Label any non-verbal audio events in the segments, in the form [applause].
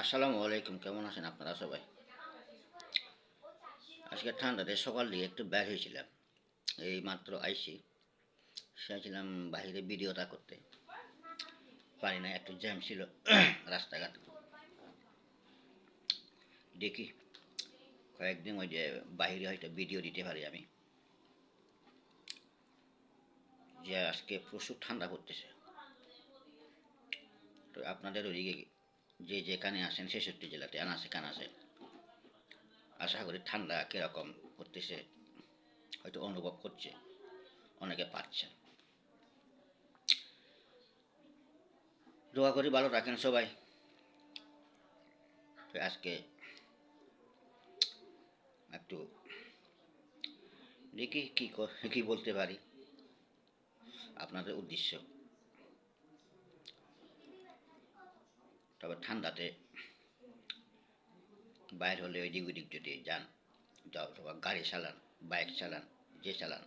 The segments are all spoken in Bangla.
আসসালামু আলাইকুম, কেমন আছেন আপনারা সবাই? আজকে ঠান্ডাতে সকাল দিয়ে একটু বের হয়েছিলাম। এই মাত্র আইসি চাইছিলাম বাহিরে ভিডিওটা করতে। পারি না একটু জ্যাম ছিল [clears throat] রাস্তাঘাট। দেখি, কয়েকদিন ওই যে বাহিরে হয়তো ভিডিও দিতে পারি আমি। যে আজকে প্রচুর ঠান্ডা পড়তেছে। তো আপনাদের ওইদিকে যে যেখানে আসেন ছেষট্টি জেলাতে আনাসে কানাসে আশা করি ঠান্ডা কীরকম করতেছে, হয়তো অনুভব করছে, অনেকে পাচ্ছে। দোয়া করি ভালো রাখেন সবাই। আজকে একটু দেখি ক- কী বলতে পারি। আপনাদের উদ্দেশ্য। তবে ঠান্ডাতে বাইর হলে ওইদিক ওইদিক যদি যান অথবা গাড়ি চালান, বাইক চালান, যে চালান,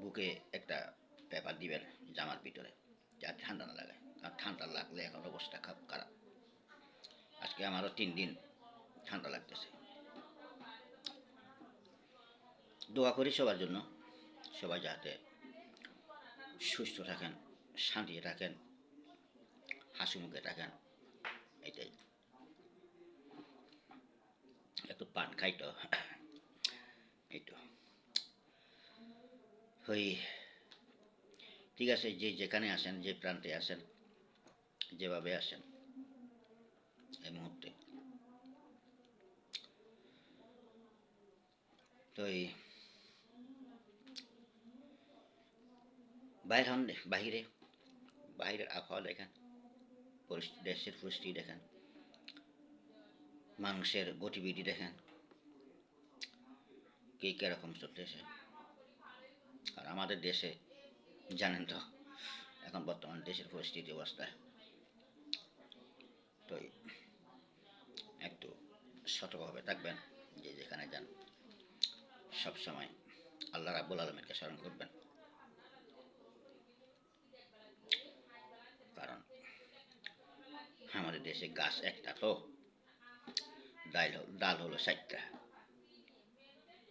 বুকে একটা পেপার দিবেন জামার ভিতরে যাতে ঠান্ডা না লাগে। আর ঠান্ডা লাগলে এখন অবস্থা খুব খারাপ। আজকে আমারও তিন দিন ঠান্ডা লাগতেছে। দোয়া করি সবার জন্য, সবাই যাতে সুস্থ থাকেন শান্তি থাকেন। হাসি মুখে থাকেন এটাই। একটু পান খাই তো। এই ঠিক আছে, যে যেখানে আসেন, যে প্রান্তে আসেন, যেভাবে আসেন, এই মুহূর্তে। তো এই বাইরে হন বাহিরে বাইরের আবহাওয়া দেখেন। দেশের পরিস্থিতি দেখেন। মানুষের গতিবিধি দেখেন। কে কীরকম চলতেছে। আর আমাদের দেশে, জানেন তো, এখন বর্তমান দেশের পরিস্থিতি অবস্থা। তো একটু সতর্কভাবে থাকবেন, যে যেখানে যান, সবসময় আল্লাহ রাব্বুল আলমীকে স্মরণ করবেন কারণ আমাদের দেশে গাছ একটা তো, ডাল ডাল হলো ষাটটা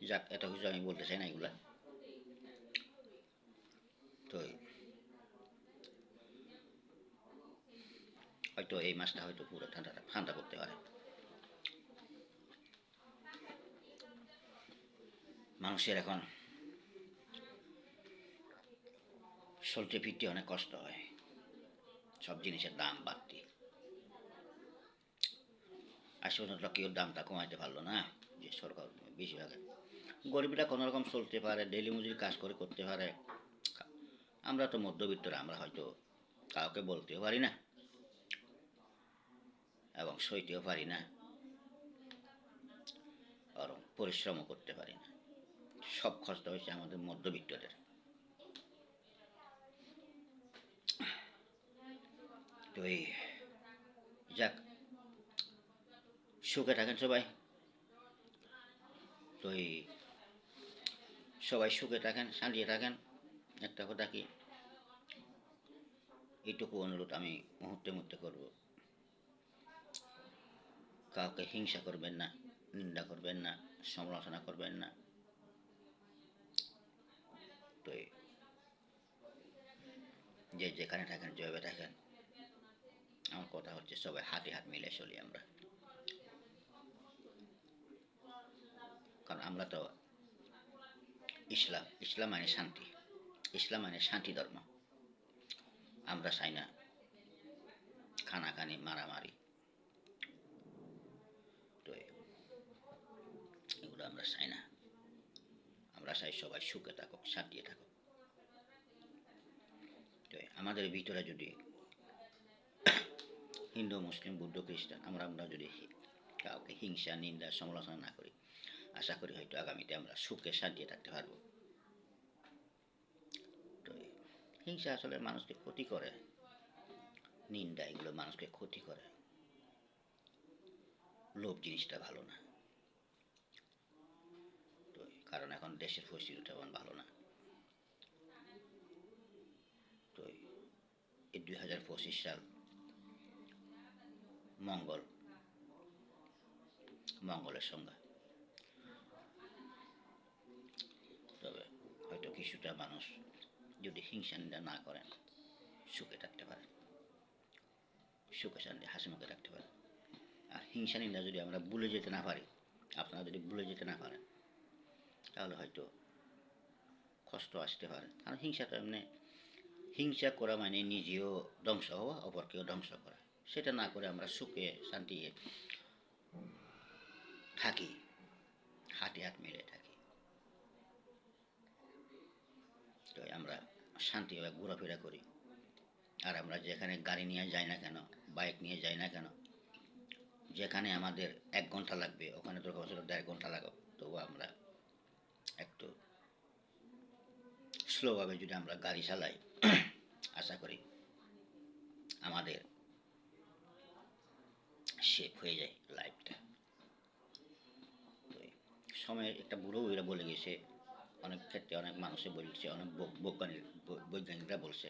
যাক, এত কিছু আমি বলতে চাই না এগুলা। তো হয়তো এই মাছটা হয়তো পুরো ঠান্ডাটা, ঠান্ডা করতে পারে। মানুষের এখন চলতে ফিরতে অনেক কষ্ট হয়। সব জিনিসের দাম বাড়তি। আশি পর্যন্ত কেউ দামটা কমাইতে পারল না, যে সরকার বেশিরভাগ গরিবরা কোনো রকম চলতে পারে ডেলি মজুরি কাজ করে করতে পারে। আমরা তো মধ্যবিত্তরা, আমরা হয়তো কাউকে বলতেও পারি না এবং সইতেও পারি না বরং পরিশ্রমও করতে পারি না। সব খরচটা হয়েছে আমাদের মধ্যবিত্তদের। তো এই, যাক। সুখে থাকেন সবাই। তো এই সবাই সুখে থাকেন, শান্তিতে থাকেন। একটা কথা কি? এইটুকু অনুরোধ আমি মুহূর্তে মুহূর্তে করব। কাউকে হিংসা করবেন না, নিন্দা করবেন না, সমালোচনা করবেন না। তো যে যেখানে থাকেন, যেভাবে থাকেন, আমার কথা হচ্ছে সবাই হাতে হাত মিলে চলি আমরা। কারণ আমরা তো ইসলাম ইসলাম মানে শান্তি, ইসলাম মানে শান্তি ধর্ম। আমরা চাই না খানাখানি, মারামারি। তো এগুলো আমরা চাই না। আমরা চাই সবাই সুখে থাকুক, শান্তিতে থাকুক। তো আমাদের ভিতরে যদি হিন্দু, মুসলিম, বুদ্ধ, খ্রিস্টান, আমরা আমরা যদি কাউকে হিংসা, নিন্দা, সমালোচনা না করি আশা করি হয়তো আগামীতে আমরা সুখে শান্তিতে থাকতে পারব। তো হিংসা আসলে মানুষকে ক্ষতি করে, নিন্দা এগুলো মানুষকে ক্ষতি করে। লোভ জিনিসটা ভালো না। তো কারণ এখন দেশের পরিস্থিতি তেমন ভালো না। তো এই দুই হাজার পঁচিশ সাল মঙ্গল, মঙ্গলের সংজ্ঞা তবে হয়তো কিছুটা মানুষ যদি হিংসা নিন্দা না করেন, সুখে থাকতে পারেন। সুখে শান্তি, হাসি মুখে থাকতে পারেন। আর হিংসা নিন্দা যদি আমরা ভুলে যেতে না পারি, আপনারা যদি ভুলে যেতে না পারেন, তাহলে হয়তো কষ্ট আসতে পারে। কারণ হিংসাটা এমনি, হিংসা করা মানে নিজেও ধ্বংস হওয়া, অপরকেও ধ্বংস করা। সেটা না করে আমরা সুখে শান্তি থাকি, হাতে হাত মিলে থাকি। তো আমরা শান্তিভাবে ঘোরাফেরা করি। আর আমরা যেখানে গাড়ি নিয়ে যাই না কেন, বাইক নিয়ে যাই না কেন, যেখানে আমাদের এক ঘণ্টা লাগবে, ওখানে তো বছর দেড় ঘণ্টা লাগবে। তবু আমরা একটু স্লোভাবে যদি আমরা গাড়ি চালাই, আশা করি আমাদের সেফ হয়ে যায় লাইফটা সময়ের একটা বুড়ো বলে গেছে অনেক ক্ষেত্রে অনেক মানুষে বলছে, অনেক বৈজ্ঞানিক বৈজ্ঞানিকরা বলছে,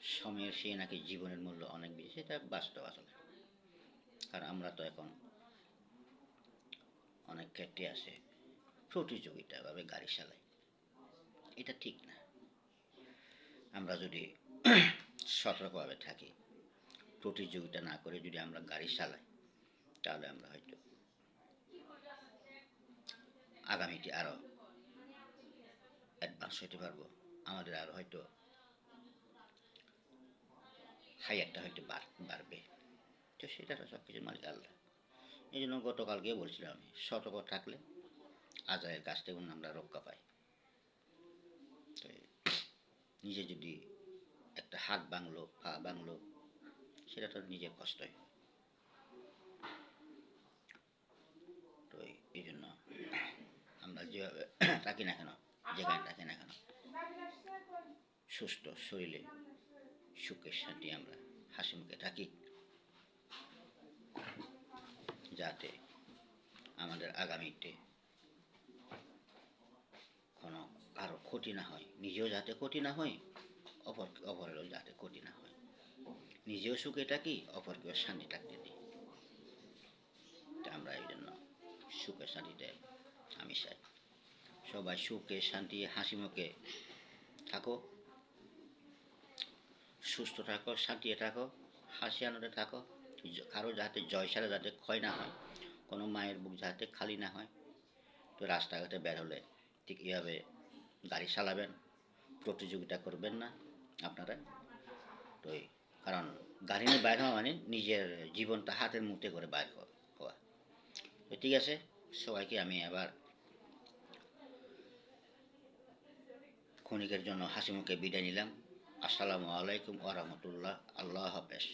সময়ের সে নাকি জীবনের মূল্য অনেক বেশি, সেটা বাস্তব আসলে। আর আমরা তো এখন অনেক ক্ষেত্রে আছে প্রতিযোগিতাভাবে গাড়ি চালাই। এটা ঠিক না। আমরা যদি [clears throat] সতর্কভাবে থাকি, প্রতিযোগিতা না করে যদি আমরা গাড়ি চালাই, তাহলে আমরা হয়তো আগামীতে আরও অ্যাডভান্স হতে পারব। আমাদের আর হয়তো হাইয়ারটা হয়তো বাড়- বাড়বে। তো সেটা তো সব কিছুর মালিক আল্লাহ। এই জন্য গতকালকে বলছিলাম আমি, সতর্ক থাকলে আজায়ের কাছ থেকে আমরা রক্ষা পাই। তো নিজে যদি একটা হাত বাংলো, পা বাংলো, সেটা তো নিজের কষ্টই। তো এই- এই জন্য আমরা যেভাবে থাকি না কেন যেখানে না কেন? সুস্থ শরীরে সুখের শান্তি আমরা হাসি মুখে থাকি। যাতে আমাদের আগামীতে কোনো কারও ক্ষতি না হয়, নিজেও যাতে ক্ষতি না হয়, অপর অপরেরও যাতে ক্ষতি না হয়। নিজেও সুখে থাকি, অপরকেও শান্তি থাকতে দিই। আমরা এই জন্য সুখে শান্তিতে আমি চাই। সবাই সুখে, শান্তি, হাসি মুখে থাকো। সুস্থ থাকো, শান্তিতে থাকো, হাসি আনন্দে থাকো। কারও যাতে জয়সারা যাতে ক্ষয় না হয়, কোনো মায়ের বুক যাতে খালি না হয়, তো রাস্তাঘাটে বের হলে ঠিক এভাবে গাড়ি চালাবেন, প্রতিযোগিতা করবেন না আপনারা। তো কারণ গাড়ি নিয়ে বাইর হওয়া মানে নিজের জীবনটা হাতের মুঠে করে বাইর হওয়া। তো ঠিক আছে, সবাইকে আমি আবার ক্ষণিকের জন্য হাসি মুখে বিদায় নিলাম। আসসালামু আলাইকুম ওরহমতুল্লাহ আল্লাহ হাফেজ।